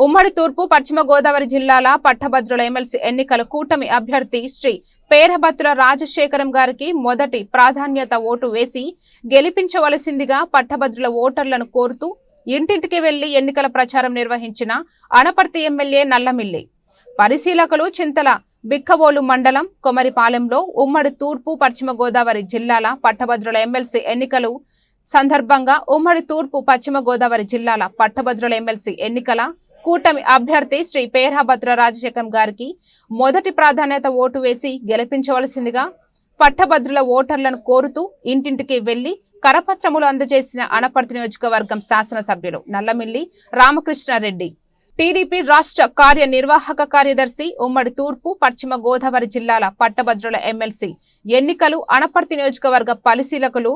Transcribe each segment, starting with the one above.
ఉమ్మడి తూర్పు పశ్చిమ గోదావరి జిల్లాల పట్టభద్రుల ఎమ్మెల్సీ ఎన్నికల కూటమి అభ్యర్థి శ్రీ పేరభద్రుల రాజశేఖరం గారికి మొదటి ప్రాధాన్యత ఓటు వేసి గెలిపించవలసిందిగా పట్టభద్రుల ఓటర్లను కోరుతూ ఇంటింటికి వెళ్ళి ఎన్నికల ప్రచారం నిర్వహించిన అనపర్తి ఎమ్మెల్యే నల్లమిల్లి. పరిశీలకులు చింతల బిక్కవోలు మండలం కొమరిపాలెంలో ఉమ్మడి తూర్పు పశ్చిమ గోదావరి జిల్లాల పట్టభద్రుల ఎమ్మెల్సీ ఎన్నికలు సందర్భంగా ఉమ్మడి తూర్పు పశ్చిమ గోదావరి జిల్లాల పట్టభద్రుల ఎమ్మెల్సీ ఎన్నికల కూటమి అభ్యర్థి శ్రీ పేర్హభద్ర రాజశేఖరం గారికి మొదటి ప్రాధాన్యత ఓటు వేసి గెలిపించవలసిందిగా పట్టభద్రుల ఓటర్లను కోరుతూ ఇంటింటికి వెళ్ళి కరపత్రములు అందజేసిన అనపర్తి నియోజకవర్గం శాసనసభ్యులు నల్లమిల్లి రామకృష్ణారెడ్డి. టీడీపీ రాష్ట్ర కార్యనిర్వాహక కార్యదర్శి ఉమ్మడి తూర్పు పశ్చిమ గోదావరి జిల్లాల పట్టభద్రుల ఎమ్మెల్సీ ఎన్నికలు అనపర్తి నియోజకవర్గ పరిశీలకులు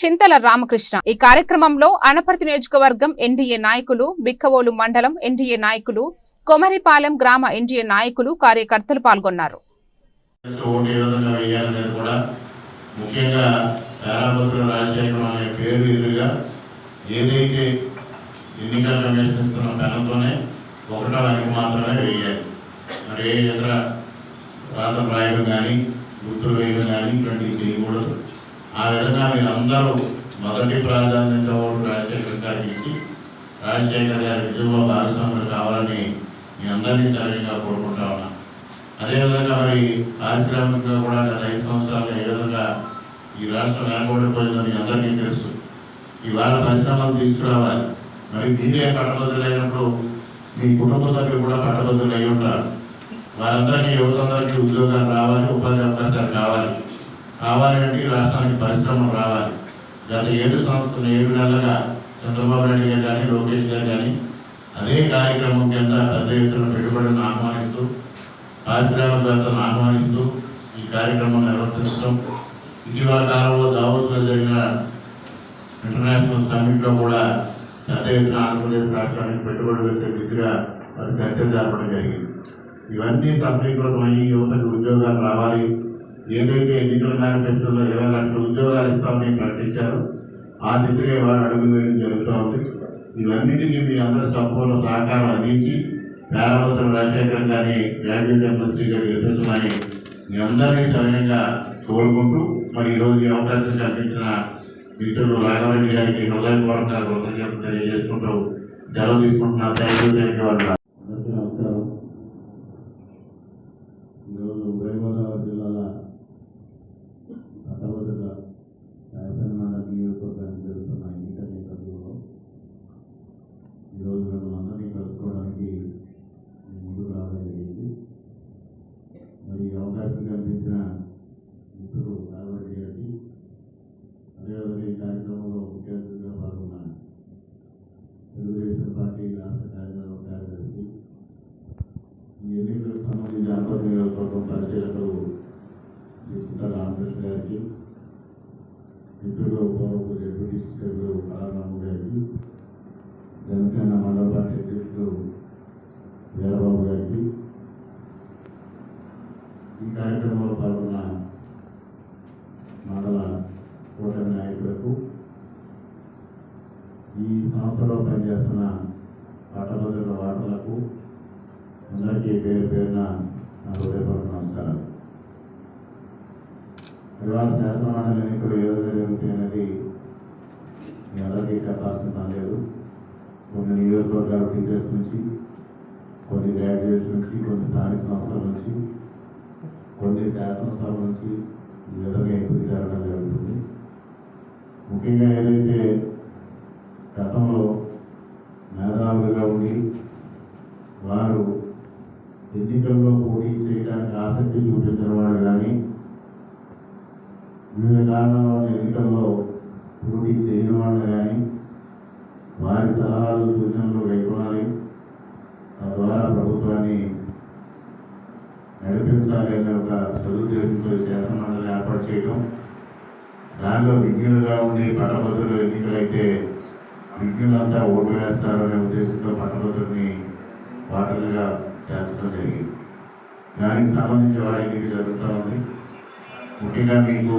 చింతల రామకృష్ణ. ఈ కార్యక్రమంలో అనపర్తి నియోజకవర్గం ఎన్డీఏ నాయకులు బిక్కవోలు మండలం ఎన్డీఏ నాయకులు కొమరిపాలెం గ్రామ ఎన్డీఏ నాయకులు కార్యకర్తలు పాల్గొన్నారు. ముఖ్యంగా పేరు ఎదురుగా ఏదైతే ఎన్నికల కమిషన్ ఇస్తున్న ఒకటో అంకె మాత్రమే వేయాలి. మరి ఏ ఇతర రాత రాయడం కానీ గుర్తులు వేయడం కానీ ఇటువంటివి చేయకూడదు. ఆ విధంగా మీరందరూ మొదటి ప్రాధాన్యత ఓటు రాజశేఖర్ గారికి ఇచ్చి రాజశేఖర్ గారి విజయంలో భాగస్వాములు కావాలని మీ అందరినీ సరైనగా కోరుకుంటా ఉన్నా. అదేవిధంగా మరి పారిశ్రామికంగా కూడా గత ఐదు సంవత్సరాలు ఏ విధంగా ఈ రాష్ట్రం వెనకబడిపోయిందో మీ అందరికీ తెలుసు. ఇవాళ పరిశ్రమలు తీసుకురావాలి. మరి మీరే పట్టభద్రులు అయినప్పుడు మీ కుటుంబ సభ్యులు కూడా పట్టభద్రులు అయి ఉంటారు. వారందరికీ యువతందరికీ ఉద్యోగాలు రావాలి ఉపాధి అవకాశాలు కావాలి. కావాలి ఈ రాష్ట్రానికి పరిశ్రమలు రావాలి. గత ఏడు సంవత్సరం ఏడు నెలలుగా చంద్రబాబు నాయుడు గారు కానీ లోకేష్ గారు కానీ అదే కార్యక్రమం కింద పెద్ద ఎత్తున పెట్టుబడులను ఆహ్వానిస్తూ పారిశ్రామికవేత్తలను ఆహ్వానిస్తూ ఈ కార్యక్రమం నిర్వర్తించడం. ఇటీవల కాలంలో దావోస్లో జరిగిన ఇంటర్నేషనల్ సమ్మిట్లో కూడా పెద్ద ఎత్తున ఆంధ్రప్రదేశ్ రాష్ట్రానికి పెట్టుబడులు పెట్టే దిశగా వారి చర్చలు జరపడం జరిగింది. ఇవన్నీ సఫలీకృతమయ్యి యువతకు ఉద్యోగాలు రావాలి. ఏదైతే ఎన్నికల మేనిఫెస్టోలో ఇరవై లక్షల ఉద్యోగాలు ఇస్తామని ప్రకటించారో ఆ దిశగా వాడు అడుగు వేయడం జరుగుతూ ఉంది. ఇవన్నిటికీ మీ అందరి సంపూర్ణ సహకారం అందించి పేరావతల రాజశేఖర్ గారిని గ్రాడ్యుయేట్ ఎమ్మెల్సీగా గెలిపించమని మీ అందరినీ సవినయంగా కోరుకుంటూ మరి ఈరోజు ఈ అవకాశం కల్పించిన మిత్రులు రాఘవరెడ్డి గారికి హృదయపూర్వకంగా కృతజ్ఞతలు తెలియజేసుకుంటూ సెలవు తీసుకుంటున్నారు థ్యాంక్ యూ థ్యాంక్ యూ అందరికీ నమస్కారం ఈరోజు ఉభయ గోదావరి జిల్లాల పట్టభద్రుల శాసన మండలి నియోజకవర్గానికి జరుగుతున్న ఎన్నికల నేపథ్యంలో ఈరోజు మిమ్మల్ని అందరినీ కలుసుకోవడానికి నేను ముందుకు రావడం జరిగింది మరి ఈ అవకాశం కల్పించిన మిత్రులు రాఘవరెడ్డి గారికి అదేవిధంగా ఈ కార్యక్రమంలో ముఖ్య అతిథిగా పాల్గొన్న తెలుగుదేశం పార్టీ రాష్ట్ర కార్యక్రమ కార్యదర్శి ఈ ఎన్నికలకు సంబంధించి అనపతి నియోజకవర్గం పరిశీలకులు శ్రీ చింతా రామకృష్ణ గారికి మిత్రులు పూర్వపు డిప్యూటీ సభ్యులు కళారాము గారికి జనసేన మండల పార్టీ అధ్యక్షులు వీరబాబు గారికి ఈ కార్యక్రమంలో పాల్గొన్న మండల కూటమి నాయకులకు ఈ సంస్థలో పనిచేస్తున్న పట్టభద్రుల వాటర్లకు అందరికీ పేరు పేరున నా హృదయపూర్వక నమస్కారాలు. ఇవాళ శాసనమండలి ఎన్నికలు ఏ విధంగా జరుగుతాయి అనేది మీ అందరికీ చెప్పాల్సిన పని లేదు కొన్ని నియోజకవర్గాల టీచర్స్ నుంచి కొన్ని గ్రాడ్యుయేట్స్ నుంచి కొన్ని స్థానిక సంస్థల నుంచి కొన్ని శాసనసభ నుంచి ఈ విధంగా ఎంపిక జరగడం జరుగుతుంది. ముఖ్యంగా ఏదైతే గతంలో మేధావులుగా ఉండి వారు ఎన్నికల్లో పోటీ చేయడానికి ఆసక్తి చూపించిన వాళ్ళు కానీ వివిధ కారణాల వల్ల ఎన్నికల్లో పోటీ చేయని వాళ్ళు కానీ వారి సలహాలు సూచనలు కైకొనాలి తద్వారా ప్రభుత్వాన్ని నడిపించాలి అనే ఒక సదుద్దేశంతో శాసనమండలి ఏర్పాటు చేయడం దానిలో విజ్ఞులుగా ఉండి పట్టభద్రులు ఎన్నికలైతే విజ్ఞులంతా ఓటు వేస్తారు అనే ఉద్దేశంతో పట్టభద్రుల్ని పాటలుగా చేర్చడం జరిగింది. దానికి సంబంధించి వాడి ఎన్నిక జరుగుతూ ఉంది? ముఖ్యంగా మీకు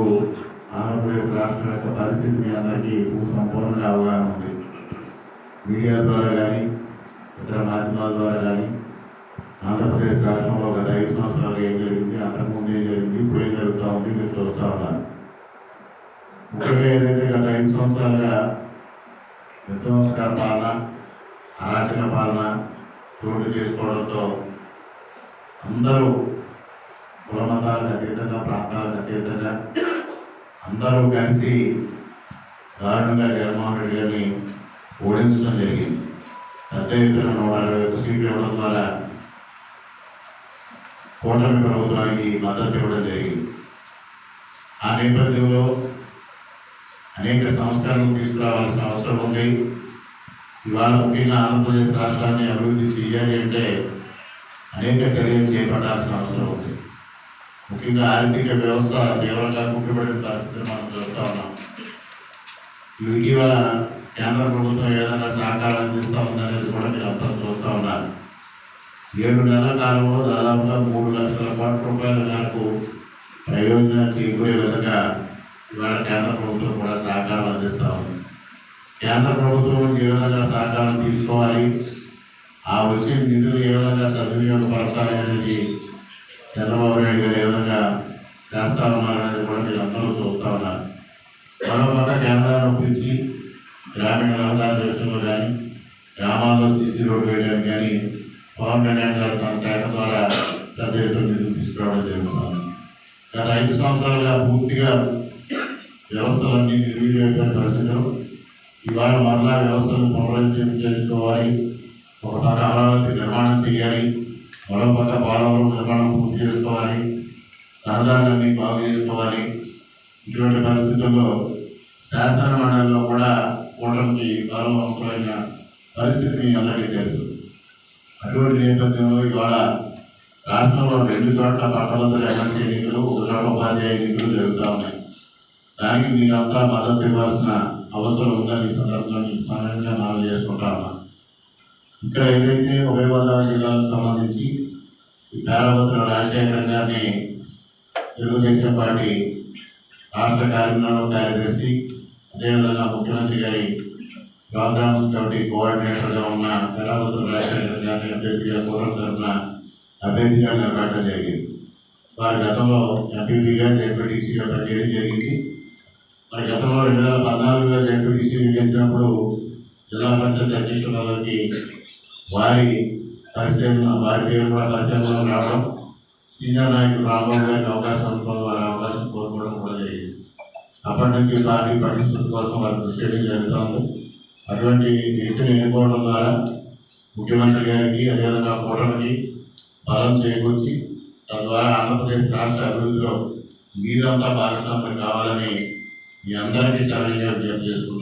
ఆంధ్రప్రదేశ్ రాష్ట్రం యొక్క పరిస్థితి మీ అందరికీ సంపూర్ణంగా అవగాహన ఉంది. మీడియా ద్వారా కానీ ఇతర మాధ్యమాల ద్వారా కానీ ఆంధ్రప్రదేశ్ రాష్ట్రంలో గత ఐదు సంవత్సరాలు ఏం జరిగింది? అంతకుముందు ఏం జరిగింది? ఇప్పుడు ఏం జరుగుతూ ఉంది? మీరు చూస్తూ ఉన్నారు. ముఖ్యంగా ఏదైతే గత ఐదు సంవత్సరాలుగా విధ్వంసకర పాలన అరాచక పాలన చోటు చేసుకోవడంతో అందరూ కులమతాలకు అతీతంగా ప్రాంతాలకు అతీతంగా అందరూ కలిసి దారుణంగా జగన్మోహన్ రెడ్డి గారిని ఓడించడం జరిగింది. పెద్ద ఎత్తున నూట అరవై ఒక్క సీట్లు ఇవ్వడం ద్వారా కూటమి ప్రభుత్వానికి మద్దతు ఇవ్వడం జరిగింది. ఆ నేపథ్యంలో అనేక సంస్కరణలు తీసుకురావాల్సిన అవసరం ఉంది. ఇవాళ ముఖ్యంగా ఆంధ్రప్రదేశ్ రాష్ట్రాన్ని అభివృద్ధి చేయాలి అంటే అనేక చర్యలు చేపట్టాల్సిన అవసరం ఉంది. ముఖ్యంగా ఆర్థిక వ్యవస్థ తీవ్రంగా కుంటుపడిన పరిస్థితిని మనం చూస్తూ ఉన్నాం. ఇటీవల కేంద్ర ప్రభుత్వం ఏదైనా సహకారం అందిస్తూ ఉందనేది కూడా మీరు అంతా చూస్తూ ఉన్నారు. ఏడు నెలల కాలంలో దాదాపుగా మూడు లక్షల కోట్ల రూపాయల మేరకు ప్రయోజనం చేకూరే ఇవాళ కేంద్ర ప్రభుత్వం కూడా సహకారం అందిస్తూ ఉంది. కేంద్ర ప్రభుత్వం ఏ విధంగా సహకారం తీసుకోవాలి? ఆ వచ్చిన నిధులు ఏ విధంగా సద్వినియోగపరచాలి అనేది చంద్రబాబు నాయుడు గారు ఏ విధంగా చేస్తా ఉన్నారనేది కూడా మీరు అందరూ చూస్తూ ఉన్నారు. మరో కేంద్రాన్ని ఒప్పించి గ్రామీణ రహదారుల విషయంలో కానీ గ్రామాల్లో సీసీ రోడ్డు వేయడానికి కానీ పవన్ కళ్యాణ్ గారు తన శాఖ ద్వారా పెద్ద ఎత్తున నిధులు తీసుకురావడం జరుగుతుంది. గత ఐదు సంవత్సరాలుగా పూర్తిగా వ్యవస్థలన్నీ నిర్వీర్యమైన పరిస్థితులు ఇవాళ మరలా వ్యవస్థలను పునరుద్ధరించుకోవాలి ఒక పక్క అమరావతి నిర్మాణం చేయాలి. మరో పక్క పోలవరం నిర్మాణం పూర్తి చేసుకోవాలి. రహదారులన్నీ బాగు చేసుకోవాలి. ఇటువంటి పరిస్థితుల్లో శాసన మండలిలో కూడా కూటమికి బలం అవసరమైన పరిస్థితిని అందరికీ తెలుసు. అటువంటి నేపథ్యంలో ఇవాళ రాష్ట్రంలో రెండు చోట్ల పట్టభద్రుల ఎమ్మెల్సీ ఎన్నికలు ఒక చోట ఉపాధ్యాయ ఎన్నికలు జరుగుతూ ఉన్నాయి. దానికి మీరంతా మద్దతు ఇవ్వాల్సిన అవసరం ఉందని ఈ సందర్భంగా స్మరణంగా మనం చేసుకుంటా ఇక్కడ ఏదైతే ఉభయ గోదావరి జిల్లాకు సంబంధించి ఈ పేరాభద్ర రాజశేఖరం గారిని తెలుగుదేశం పార్టీ రాష్ట్ర కార్యక్రమంలో కార్యదర్శి అదేవిధంగా ముఖ్యమంత్రి గారి ప్రోగ్రామ్స్ కమిటీ కోఆర్డినేటర్గా ఉన్న పేరాభద్ర రాజశేఖర్ గారిని అభ్యర్థిగా పూర్వం తరఫున అభ్యర్థిగా నిలబడటం జరిగింది. వారి గతంలో ఎంపీపీగా జెడ్పీటీసీగా పనిచేయడం జరిగింది. మరి గతంలో రెండు వేల పద్నాలుగులో జెడ్పీటీసీ గెలిచినప్పుడు జిల్లా పరిషత్ అధ్యక్షుల వారికి వారి పరిచయం వారి పేరు కూడా పరిచయంలో రావడం సీనియర్ నాయకులు రాంబాబు గారికి అవకాశం అనుకోవడం వారి అవకాశం కోరుకోవడం కూడా జరిగింది. అప్పటి నుంచి పార్టీ పటిష్టత కోసం వారి కృషి చేయడం జరుగుతుంది అటువంటి వ్యక్తిని ఎన్నుకోవడం ద్వారా ముఖ్యమంత్రి గారికి అదేవిధంగా కూటమికి బలం చేకూర్చి తద్వారా ఆంధ్రప్రదేశ్ రాష్ట్ర అభివృద్ధిలో మీరంతా భాగస్వామ్యం కావాలని మీ అందరికీ సహాయంగా విజ్ఞప్తి చేసుకుంటాం.